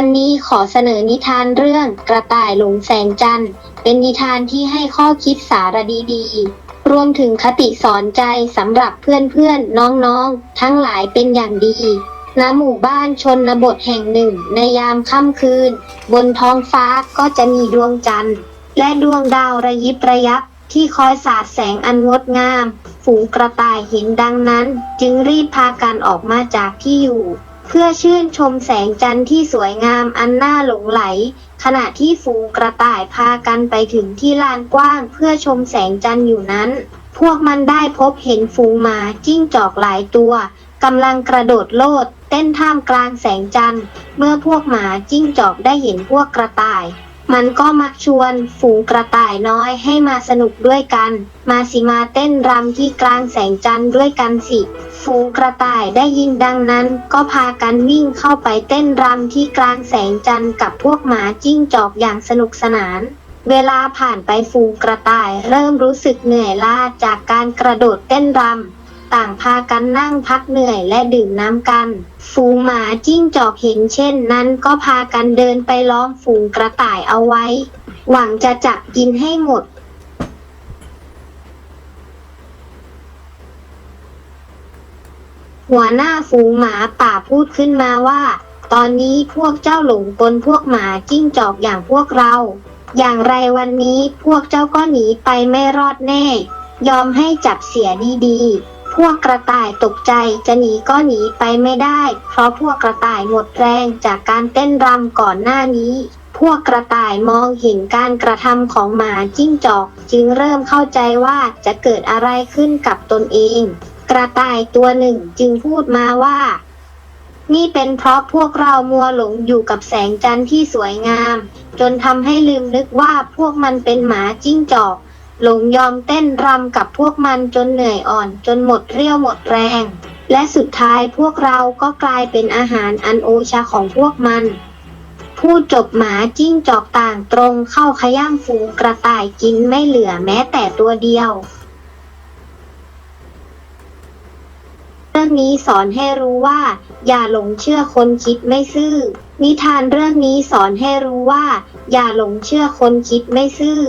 วันนี้ขอเสนอนิทานเรื่องกระต่ายหลงแสงจันทร์ เป็นนิทานที่ให้ข้อคิดสาระดีๆ รวมถึงคติสอนใจสำหรับเพื่อนๆ น้องๆ ทั้งหลายเป็นอย่างดี ณ หมู่บ้านชนบทแห่งหนึ่งในยามค่ำคืน บนท้องฟ้าก็จะมีดวงจันทร์ และดวงดาวระยิบระยับที่คอยสาดแสงอันงดงาม ฝูงกระต่ายเห็นดังนั้น จึงรีบพากันออกมาจากที่อยู่ เพื่อชื่นชมแสงจันทร์ที่สวยงามอันน่าหลงไหล ขณะที่ฝูงกระต่ายพากันไปถึงที่ลานกว้างเพื่อชมแสงจันทร์อยู่นั้น พวกมันได้พบเห็นฝูงหมาจิ้งจอกหลายตัวกำลังกระโดดโลด เต้นท่ามกลางแสงจันทร์ เมื่อพวกหมาจิ้งจอกได้เห็นพวกกระต่าย มันก็มักชวนฝูงกระต่ายน้อยให้มาสนุกด้วยกัน มาสิมาเต้นรำที่กลางแสงจันทร์ด้วยกันสิ ฝูงกระต่ายได้ยินดังนั้น ก็พากันวิ่งเข้าไปเต้นรำที่กลางแสงจันทร์กับพวกหมาจิ้งจอกอย่างสนุกสนาน เวลาผ่านไปฝูงกระต่ายเริ่มรู้สึกเหนื่อยล้าจากการกระโดดเต้นรำ ต่างพากันนั่งพักเหนื่อยและดื่มน้ำกัน ฝูงหมาจิ้งจอกเห็นเช่นนั้นก็พากันเดินไปล้อมฝูงกระต่ายเอาไว้ หวังจะจับกินให้หมดหัวหน้าฝูงหมาป่าพูดขึ้นมาว่า ตอนนี้พวกเจ้าหลงกลพวกหมาจิ้งจอกอย่างพวกเรา อย่างไรวันนี้พวกเจ้าก็หนีไปไม่รอดแน่ ยอมให้จับเสียดีๆ พวกกระต่ายตกใจจะหนีก็หนีไปไม่ได้ เพราะพวกกระต่ายหมดแรงจากการเต้นรำก่อนหน้านี้ พวกกระต่ายมองเห็นการกระทำของหมาจิ้งจอก จึงเริ่มเข้าใจว่าจะเกิดอะไรขึ้นกับตนเอง กระต่ายตัวหนึ่งจึงพูดมาว่า นี่เป็นเพราะพวกเรามัวหลงอยู่กับแสงจันทร์ที่สวยงาม จนทำให้ลืมนึกว่าพวกมันเป็นหมาจิ้งจอก หลงยอมเต้นรำกับพวกมันจนเหนื่อยอ่อน จนหมดเรี่ยวหมดแรง และสุดท้ายพวกเราก็กลายเป็นอาหารอันโอชาของพวกมันพูดจบหมาจิ้งจอกต่างตรงเข้าขย้ำฝูงกระต่ายกินไม่เหลือแม้แต่ตัวเดียว เรื่องนี้สอนให้รู้ว่า อย่าหลงเชื่อคนคิดไม่ซื่อ นิทานเรื่องนี้สอนให้รู้ว่า อย่าหลงเชื่อคนคิดไม่ซื่อ